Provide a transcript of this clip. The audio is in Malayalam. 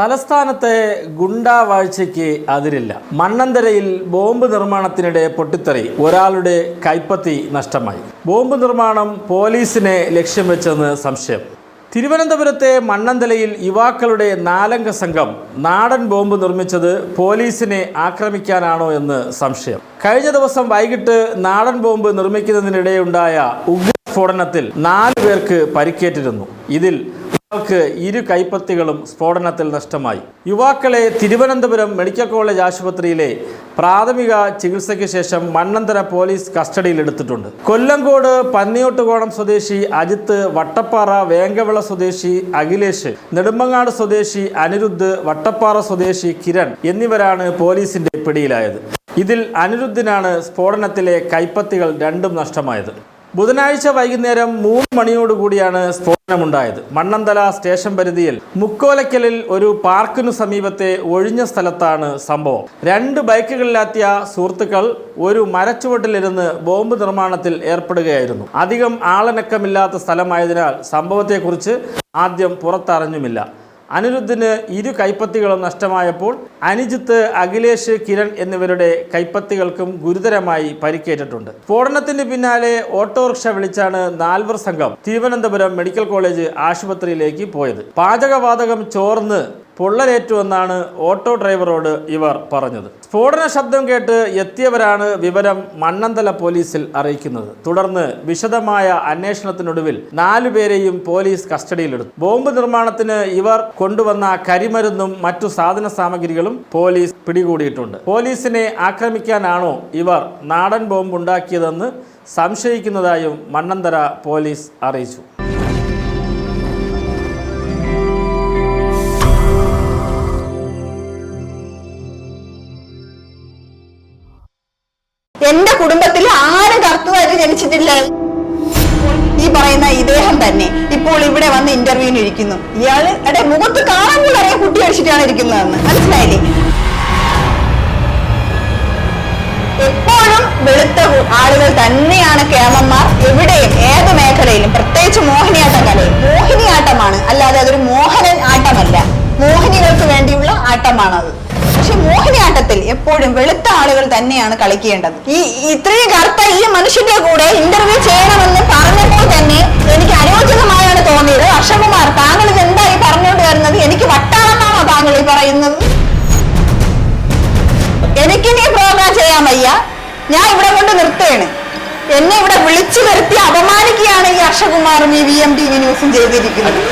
തലസ്ഥാനത്തെ ഗുണ്ടാവാഴ്ചയ്ക്ക് അതിരില്ല. മണ്ണന്തരയിൽ ബോംബ് നിർമ്മാണത്തിനിടെ പൊട്ടിത്തെറി. ഒരാളുടെ കൈപ്പത്തി നഷ്ടമായി. ബോംബ് നിർമ്മാണം പോലീസിനെ ലക്ഷ്യം വെച്ചെന്ന് സംശയം. തിരുവനന്തപുരത്തെ മണ്ണന്തലയിൽ യുവാക്കളുടെ നാലംഗ സംഘം നാടൻ ബോംബ് നിർമ്മിച്ചത് പോലീസിനെ ആക്രമിക്കാനാണോ എന്ന് സംശയം. കഴിഞ്ഞ ദിവസം വൈകിട്ട് നാടൻ ബോംബ് നിർമ്മിക്കുന്നതിനിടെയുണ്ടായ ഉഗ്രസ്ഫോടനത്തിൽ നാല് പേർക്ക് പരിക്കേറ്റിരുന്നു. ഇതിൽ ഒരാൾക്ക് ഇരു കൈപ്പത്തികളും സ്ഫോടനത്തിൽ നഷ്ടമായി. യുവാക്കളെ തിരുവനന്തപുരം മെഡിക്കൽ കോളേജ് ആശുപത്രിയിലെ പ്രാഥമിക ചികിത്സയ്ക്ക് ശേഷം മണ്ണന്തര പോലീസ് കസ്റ്റഡിയിൽ കസ്റ്റഡിയിലെടുത്തിട്ടുണ്ട്. കൊല്ലങ്കോട് പന്നിയോട്ടുകോണം സ്വദേശി അജിത്ത് വട്ടപ്പാറ വേങ്കവിള സ്വദേശി അഖിലേഷ് നെടുമ്പങ്ങാട് സ്വദേശി അനിരുദ്ധ് വട്ടപ്പാറ സ്വദേശി കിരൺ എന്നിവരാണ് പോലീസിന്റെ പിടിയിലായത്. ഇതിൽ അനിരുദ്ധിനാണ് സ്ഫോടനത്തിലെ കൈപ്പത്തികൾ രണ്ടും നഷ്ടമായത്. ബുധനാഴ്ച വൈകുന്നേരം മൂന്ന് മണിയോടുകൂടിയാണ് സ്ഫോടനമുണ്ടായത് മണ്ണന്തല സ്റ്റേഷൻ പരിധിയിൽ മുക്കോലക്കലിൽ ഒരു പാർക്കിനു സമീപത്തെ ഒഴിഞ്ഞ സ്ഥലത്താണ് സംഭവം. രണ്ട് ബൈക്കുകളിലെത്തിയ സുഹൃത്തുക്കൾ ഒരു മരച്ചുവട്ടിലിരുന്ന് ബോംബ് നിർമ്മാണത്തിൽ ഏർപ്പെടുകയായിരുന്നു. അധികം ആളനക്കമില്ലാത്ത സ്ഥലമായതിനാൽ സംഭവത്തെക്കുറിച്ച് ആദ്യം പുറത്തറിഞ്ഞുമില്ല. അനിരുദ്ധിന് ഇരു കൈപ്പത്തികളും നഷ്ടമായപ്പോൾ അനിജിത്ത് അഖിലേഷ് കിരൺ എന്നിവരുടെ കൈപ്പത്തികൾക്കും ഗുരുതരമായി പരിക്കേറ്റിട്ടുണ്ട്. സ്ഫോടനത്തിന് പിന്നാലെ ഓട്ടോറിക്ഷ വിളിച്ചാണ് നാൽവർ സംഘം തിരുവനന്തപുരം മെഡിക്കൽ കോളേജ് ആശുപത്രിയിലേക്ക് പോയത്. പാചകവാതകം ചോർന്ന് പൊള്ളലേറ്റുവെന്നാണ് ഓട്ടോ ഡ്രൈവറോട് ഇവർ പറഞ്ഞത്. സ്ഫോടന ശബ്ദം കേട്ട് എത്തിയവരാണ് വിവരം മണ്ണന്തല പോലീസിൽ അറിയിക്കുന്നത്. തുടർന്ന് വിശദമായ അന്വേഷണത്തിനൊടുവിൽ നാലുപേരെയും പോലീസ് കസ്റ്റഡിയിലെടുത്തു. ബോംബ് നിർമ്മാണത്തിന് ഇവർ കൊണ്ടുവന്ന കരിമരുന്നും മറ്റു സാധന സാമഗ്രികളും പോലീസ് പിടികൂടിയിട്ടുണ്ട്. പോലീസിനെ ആക്രമിക്കാനാണോ ഇവർ നാടൻ ബോംബ് ഉണ്ടാക്കിയതെന്ന് സംശയിക്കുന്നതായും മണ്ണന്തര പോലീസ് അറിയിച്ചു. എന്റെ കുടുംബത്തിൽ ആരും കറുത്തതായിട്ട് ജനിച്ചിട്ടില്ല. ഈ പറയുന്ന ഇദ്ദേഹം തന്നെ ഇപ്പോൾ ഇവിടെ വന്ന് ഇന്റർവ്യൂവിന് ഇരിക്കുന്നു. ഇയാൾ എടെ മുഖത്ത് കാണാൻ പോലും അറിയാൻ കുട്ടി അടിച്ചിട്ടാണ് ഇരിക്കുന്നതെന്ന്. മനസ്സിലായില്ലേ? എപ്പോഴും വെളുത്ത ആളുകൾ തന്നെയാണ് കേമന്മാർ. എവിടെയും ഏത് മേഖലയിലും. പ്രത്യേകിച്ച് മോഹിനിയാട്ടം കലയിൽ മോഹിനിയാട്ടമാണ്. അല്ലാതെ അതൊരു മോഹനൻ ആട്ടമല്ല. മോഹിനികൾക്ക് വേണ്ടിയുള്ള ആട്ടമാണത്. പക്ഷെ മോഹിനിയാട്ടത്തിൽ എപ്പോഴും വെളുത്ത ആളുകൾ തന്നെയാണ് കളിക്കേണ്ടത്. ഈ ഇത്രയും കറുത്ത ഈ മനുഷ്യന്റെ കൂടെ ഇന്റർവ്യൂ ചെയ്യണമെന്ന് പറഞ്ഞപ്പോൾ തന്നെ എനിക്ക് അനുയോജ്യമായാണ് തോന്നിയത്. അക്ഷകുമാർ താങ്കൾ ഇത് എന്തായി പറഞ്ഞുകൊണ്ട് വരുന്നത്? എനിക്ക് വട്ടാണെന്നാണോ താങ്കൾ ഈ പറയുന്നത്? എനിക്കിനി പ്രോഗ്രാം ചെയ്യാൻ വയ്യ. ഞാൻ ഇവിടെ കൊണ്ട് നിർത്തുകയാണ്. എന്നെ ഇവിടെ വിളിച്ചു വരുത്തി അപമാനിക്കുകയാണ് ഈ അക്ഷകുമാറും ഈ വി എം ടി വി ന്യൂസും ചെയ്തിരിക്കുന്നത്.